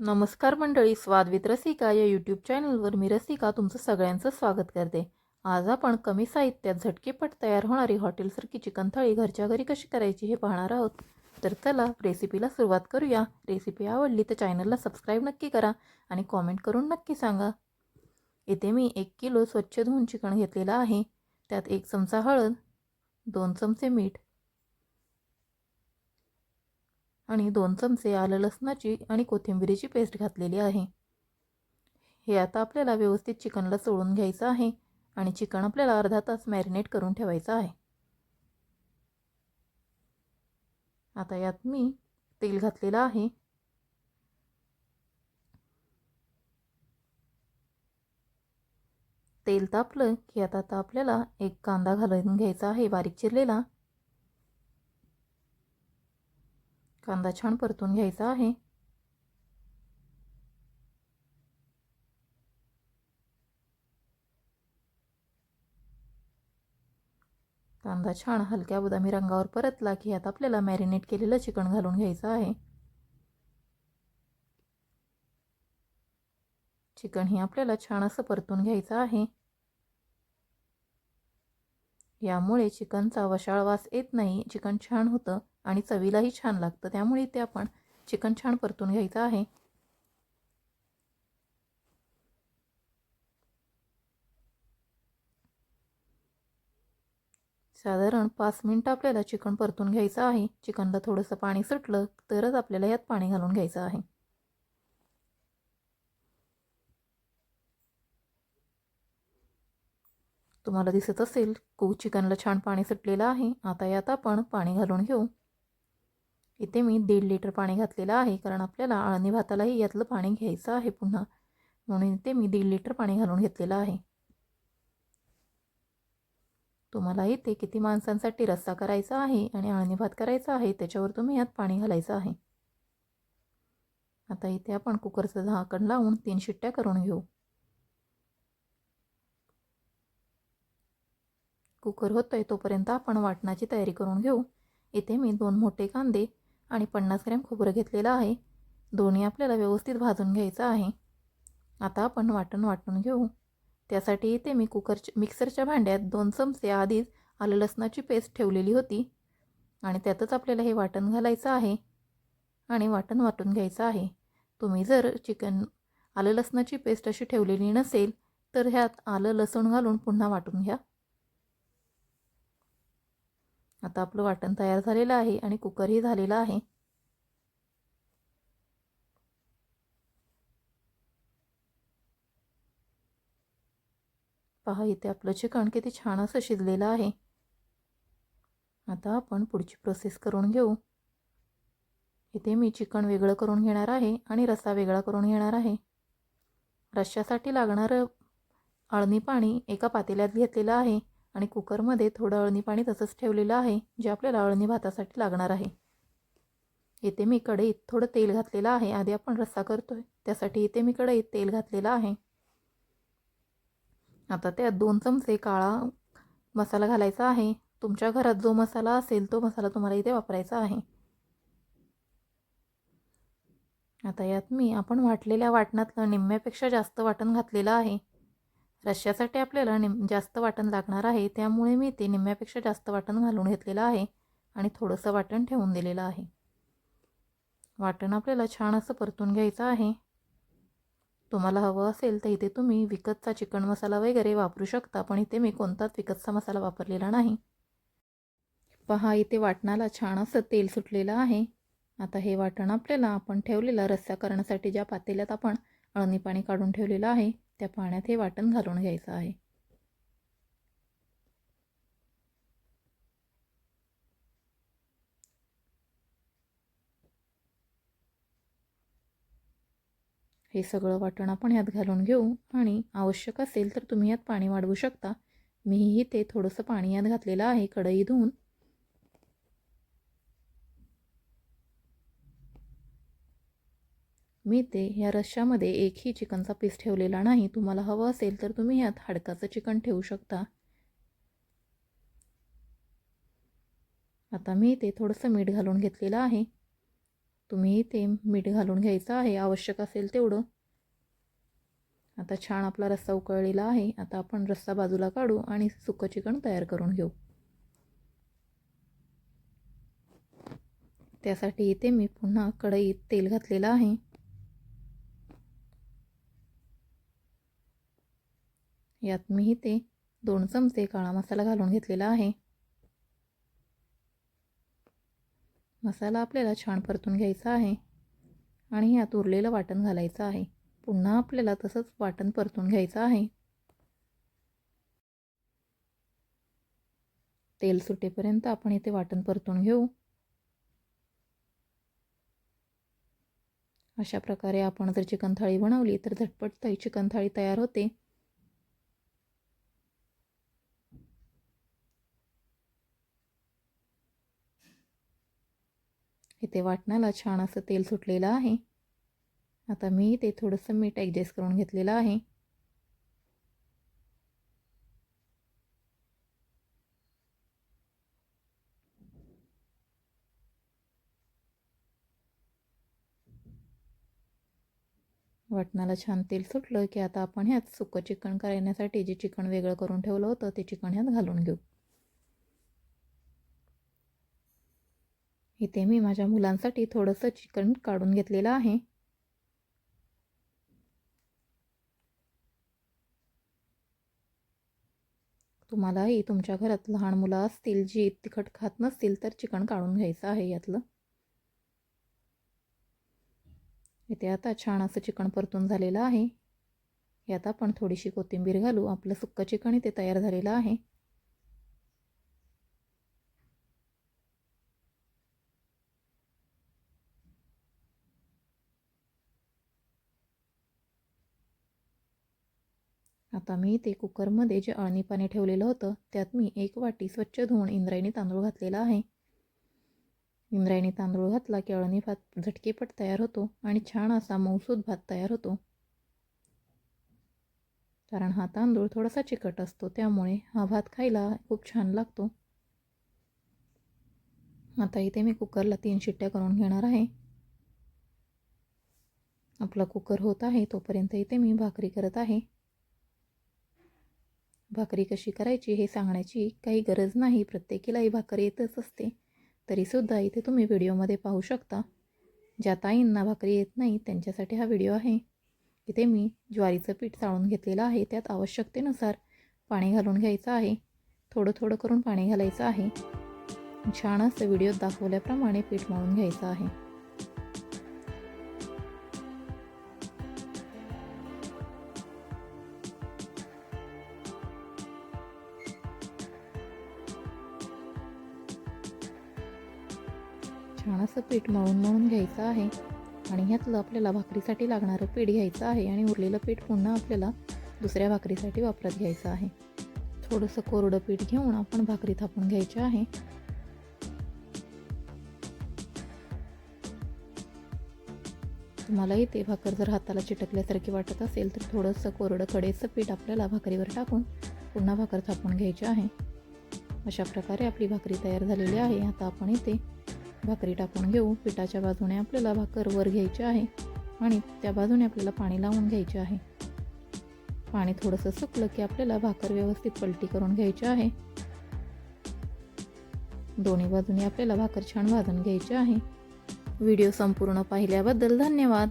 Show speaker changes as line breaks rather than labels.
नमस्कार मंडळी स्वाद विथ रसिका या यूट्यूब चॅनलवर मी रसिका तुमचं सगळ्यांचं स्वागत करते. आज आपण कमी साहित्यात झटकेपट तयार होणारी हॉटेलसारखी चिकन थाळी घरच्या घरी कशी करायची हे पाहणार आहोत. तर चला रेसिपीला सुरुवात करूया. रेसिपी आवडली तर चॅनलला सबस्क्राईब नक्की करा आणि कॉमेंट करून नक्की सांगा. येथे मी एक किलो स्वच्छ धुवून चिकन घेतलेलं आहे. त्यात एक चमचा हळद दोन चमचे मीठ आणि दोन चमचे आलं लसणाची आणि कोथिंबिरीची पेस्ट घातलेली आहे. हे आता आपल्याला व्यवस्थित चिकनला चोळून घ्यायचं आहे आणि चिकन आपल्याला अर्धा तास मॅरिनेट करून ठेवायचं आहे. आता यात मी तेल घातलेलं आहे. तेल तापलं की आता आता आपल्याला एक कांदा घालून घ्यायचा आहे बारीक चिरलेला. कांदा छान परतून घ्यायचा आहे. कांदा छान हलक्या बदामी रंगावर परतला की आता आपल्याला मॅरिनेट केलेलं चिकन घालून घ्यायचं आहे. चिकन ही आपल्याला छान असं परतून घ्यायचं आहे. यामुळे चिकनचा वशाळ वास येत नाही चिकन छान होतं आणि चवीलाही छान लागतं. त्यामुळे ते आपण चिकन छान परतून घ्यायचं आहे. साधारण पाच मिनटं आपल्याला चिकन परतून घ्यायचं आहे. चिकनला थोडंसं पाणी सुटलं तरच आपल्याला यात पाणी घालून घ्यायचं आहे. तुम्हाला दिसत असेल कू चिकनला छान पाणी सुटलेलं आहे. आता यात आपण पाणी घालून घेऊ. इथे मी दीड लिटर पाणी घातलेलं आहे कारण आपल्याला आळणी भातालाही यातलं पाणी घ्यायचं आहे पुन्हा. म्हणून इथे मी दीड लिटर पाणी घालून घेतलेलं आहे. तुम्हाला इथे किती माणसांसाठी रस्सा करायचा आहे आणि आळणी भात करायचा आहे त्याच्यावर तुम्ही यात पाणी घालायचं आहे. आता इथे आपण कुकरचं झाकण लावून तीन शिट्ट्या करून घेऊ. कुकर होतो आहे तोपर्यंत आपण वाटणाची तयारी करून घेऊ. इथे मी दोन मोठे कांदे आणि पन्नास ग्रॅम खोबरं घेतलेलं आहे. दोन्ही आपल्याला व्यवस्थित भाजून घ्यायचं आहे. आता आपण वाटण वाटून घेऊ. त्यासाठी इथे मी कुकरच्या मिक्सरच्या भांड्यात दोन चमचे आधीच आलं लसणाची पेस्ट ठेवलेली होती आणि त्यातच आपल्याला हे वाटण घालायचं आहे. आणि वाटण वाटून घ्यायचं आहे. तुम्ही जर चिकन आलं लसणाची पेस्ट अशी ठेवलेली नसेल तर ह्यात आलं लसूण घालून पुन्हा वाटून घ्या. आता आपलं वाटण तयार झालेलं आहे आणि कुकरही झालेला आहे. पहा इथे आपलं चिकन किती छान असं शिजलेलं आहे. आता आपण पुढची प्रोसेस करून घेऊ. इथे मी चिकन वेगळं करून घेणार आहे आणि रस्सा वेगळा करून घेणार आहे. रश्श्यासाठी लागणारं अळणी पाणी एका पातेल्यात घेतलेलं आहे. आणि कुकरमध्ये थोडं अळणी पाणी तसंच ठेवलेलं आहे जे आपल्याला अळणी भातासाठी लागणार आहे. इथे मी कढईत थोडं तेल घातलेलं आहे आधी आपण रस्सा करतोय त्यासाठी इथे मी कढईत तेल घातलेलं आहे. आता त्यात दोन चमचे काळा मसाला घालायचा आहे. तुमच्या घरात जो मसाला असेल तो मसाला तुम्हाला इथे वापरायचा आहे. आता यात मी आपण वाटलेल्या वाटणातलं निम्म्यापेक्षा जास्त वाटण घातलेलं आहे. रश्श्यासाठी आपल्याला निम जास्त वाटण लागणार आहे. त्यामुळे मी ते निम्म्यापेक्षा जास्त वाटण घालून घेतलेलं आहे आणि थोडंसं वाटण ठेवून दिलेलं आहे. वाटण आपल्याला छान असं परतून घ्यायचं आहे. तुम्हाला हवं असेल तर इथे तुम्ही विकतचा चिकन मसाला वगैरे वापरू शकता पण इथे मी कोणताच विकतचा मसाला वापरलेला नाही. पहा इथे वाटणाला छान असं तेल सुटलेलं आहे. आता हे वाटण आपल्याला आपण ठेवलेला रस्सा करण्यासाठी ज्या पातेल्यात आपण अळणी पाणी काढून ठेवलेलं आहे. त्या पाण्यात हे वाटण घालून घ्यायचं आहे. हे सगळं वाटण आपण यात घालून घेऊ. आणि आवश्यक असेल तर तुम्ही यात पाणी वाढवू शकता. मीही ते थोडंसं पाणी यात घातलेलं आहे. कढई धुवून मी ते ह्या रश्श्यामध्ये एकही चिकनचा पीस ठेवलेला नाही. तुम्हाला हवं असेल तर तुम्ही ह्यात हाडकाचं चिकन ठेवू शकता. आता मी ते थोडंसं मीठ घालून घेतलेलं आहे. तुम्ही ते मीठ घालून घ्यायचं आहे. आवश्यक असेल तेवढं. आता छान आपला रस्सा उकळलेला आहे. आता आपण रस्सा बाजूला काढू आणि सुकं चिकन तयार करून घेऊ. त्यासाठी इथे मी पुन्हा कढईत तेल घातलेलं आहे. यात मी इथे दोन चमचे काळा मसाला घालून घेतलेला आहे. मसाला आपल्याला छान परतून घ्यायचा आहे आणि यात उरलेलं वाटण घालायचं आहे. पुन्हा आपल्याला तसंच वाटण परतून घ्यायचं आहे. तेल सुटेपर्यंत आपण इथे वाटण परतून घेऊ. अशा प्रकारे आपण जर चिकन थाळी बनवली तर झटपट ताई चिकन थाळी तयार होते. इथे वाटणाला छान असं तेल सुटलेलं आहे. आता मी ते थोडंसं मीठ ॲडजस्ट करून घेतलेलं आहे. वाटणाला छान तेल सुटलं की आता आपण ह्यात सुकं चिकन करण्यासाठी जे चिकन वेगळं करून ठेवलं होतं ते चिकन ह्यात घालून घेऊ. इथे मी माझ्या मुलांसाठी थोडंसं चिकन काढून घेतलेलं आहे. तुम्हालाही तुमच्या घरात लहान मुलं असतील जी तिखट खात नसतील तर चिकन काढून घ्यायचं आहे यातलं. इथे आता छान असं चिकन परतून झालेलं आहे. यात आपण थोडीशी कोथिंबीर घालू. आपलं सुक्कं चिकन इथे तयार झालेलं आहे. आता मी ते कुकरमध्ये जे अळणी पाणी ठेवलेलं होतं त्यात मी एक वाटी स्वच्छ धुवून इंद्रायणी तांदूळ घातलेला आहे. इंद्रायणी तांदूळ घातला की अळणी भात झटकेपट तयार होतो आणि छान असा मौसूद भात तयार होतो. कारण हा तांदूळ थोडासा चिकट असतो त्यामुळे हा भात खायला खूप छान लागतो. आता इथे मी कुकरला तीन शिट्ट्या करून घेणार आहे. आपला कुकर होत आहे तोपर्यंत इथे मी भाकरी करत आहे. भाकरी कशी करायची हे सांगण्याची काही गरज नाही. प्रत्येकीलाही भाकरी येतच असते. तरीसुद्धा इथे तुम्ही व्हिडिओमध्ये पाहू शकता ज्या ताईंना भाकरी येत नाही त्यांच्यासाठी हा व्हिडिओ आहे. इथे मी ज्वारीचं पीठ चाळून घेतलेलं आहे. त्यात आवश्यकतेनुसार पाणी घालून घ्यायचं आहे. थोडं थोडं करून पाणी घालायचं आहे. छान असं व्हिडिओत दाखवल्याप्रमाणे पीठ मळून घ्यायचं आहे. पीठ मळून मळून घ्यायचं आहे. आणि ह्यातलं आपल्याला भाकरीसाठी लागणारं पीठ घ्यायचं आहे आणि उरलेलं पीठ पुन्हा आपल्याला दुसऱ्या भाकरीसाठी वापरत घ्यायचं आहे. थोडंसं कोरडं पीठ घेऊन आपण भाकरी थापून घ्यायची आहे. तुम्हालाही ते भाकर जर हाताला चिटकल्यासारखी वाटत असेल तर थोडंसं कोरडं कडेचं पीठ आपल्याला भाकरीवर टाकून पुन्हा भाकर थापून घ्यायची आहे. अशा प्रकारे आपली भाकरी तयार झालेली आहे. आता आपण इथे भाकरी टाकून घेऊ. पिठाच्या बाजूने आपल्याला भाकर वर घ्यायची आहे आणि त्या बाजूने आपल्याला पाणी लावून घ्यायचे आहे. पाणी थोडंसं सुकलं की आपल्याला भाकर व्यवस्थित पलटी करून घ्यायची आहे. दोन्ही बाजूने आपल्याला भाकर छान भाजून घ्यायची आहे. व्हिडिओ संपूर्ण पाहिल्याबद्दल धन्यवाद.